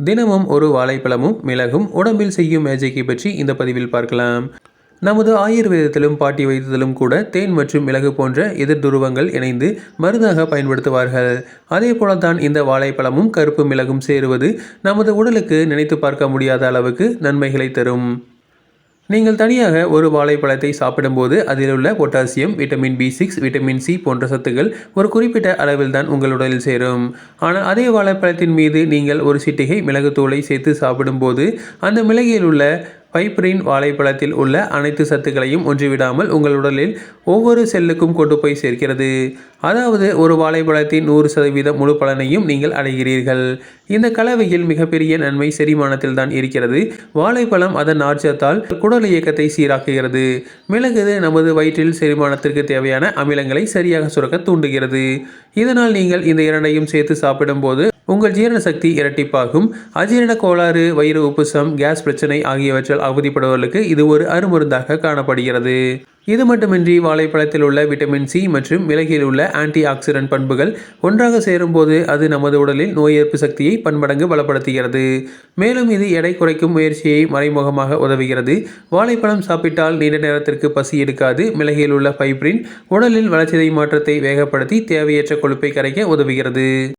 தினமும் ஒரு வாழைப்பழமும் மிளகும் உடம்பில் செய்யும் மேஜைக்கை பற்றி இந்த பதிவில் பார்க்கலாம். நமது ஆயுர்வேதத்திலும் பாட்டி வைத்ததிலும் கூட தேன் மற்றும் மிளகு போன்ற எதிர் துருவங்கள் இணைந்து மருந்தாக பயன்படுத்துவார்கள். அதே போலத்தான் இந்த வாழைப்பழமும் கருப்பு மிளகும் சேருவது நமது உடலுக்கு நினைத்து பார்க்க முடியாத அளவுக்கு நன்மைகளை தரும். நீங்கள் தனியாக ஒரு வாழைப்பழத்தை சாப்பிடும்போது அதில் உள்ள potassium vitamin B six vitamin C போன்ற சத்துக்கள் ஒரு குறிப்பிட்ட அளவில் தான் உங்கள் உடலில் சேரும். ஆனால் அதே வாழைப்பழத்தின் மீது நீங்கள் ஒரு சிட்டிகை மிளகுத்தூளை சேர்த்து சாப்பிடும்போது அந்த மிளகில் உள்ள பைப்ரின் வாழைப்பழத்தில் உள்ள அனைத்து சத்துக்களையும் ஒன்றிவிடாமல் உங்கள் உடலில் ஒவ்வொரு செல்லுக்கும் கொண்டு போய் சேர்க்கிறது. அதாவது ஒரு வாழைப்பழத்தின் நூறு சதவீதம் முழு பலனையும் நீங்கள் அடைகிறீர்கள். இந்த கலவையில் மிகப்பெரிய நன்மை செரிமானத்தில் தான் இருக்கிறது. வாழைப்பழம் அதன் நார்ச்சத்தால் குடல் இயக்கத்தை சீராக்குகிறது. மிளகு நமது வயிற்றில் செரிமானத்திற்கு தேவையான அமிலங்களை சரியாக சுரக்க தூண்டுகிறது. இதனால் நீங்கள் இந்த இரண்டையும் சேர்த்து சாப்பிடும்போது உங்கள் ஜீரண சக்தி இரட்டிப்பாகும். அஜீரண கோளாறு வயிறு உப்புசம் கேஸ் பிரச்சனை ஆகியவற்றால் அவதிப்படுபவர்களுக்கு இது ஒரு அருமருந்தாக காணப்படுகிறது. இது மட்டுமின்றி வாழைப்பழத்தில் உள்ள விட்டமின் சி மற்றும் விலகில் உள்ள ஆன்டி ஆக்சிடென்ட் பண்புகள் ஒன்றாக சேரும்போது அது நமது உடலில் நோய் எதிர்ப்பு சக்தியை பன்மடங்கு பலப்படுத்துகிறது. மேலும் இது எடை குறைக்கும் முயற்சியை மறைமுகமாக உதவுகிறது. வாழைப்பழம் சாப்பிட்டால் நீண்ட நேரத்திற்கு பசி எடுக்காது. மிளகில் உள்ள ஃபைப்ரின் உடலில் வளர்ச்சிதை மாற்றத்தை வேகப்படுத்தி தேவையற்ற கொழுப்பை கரைக்க உதவுகிறது.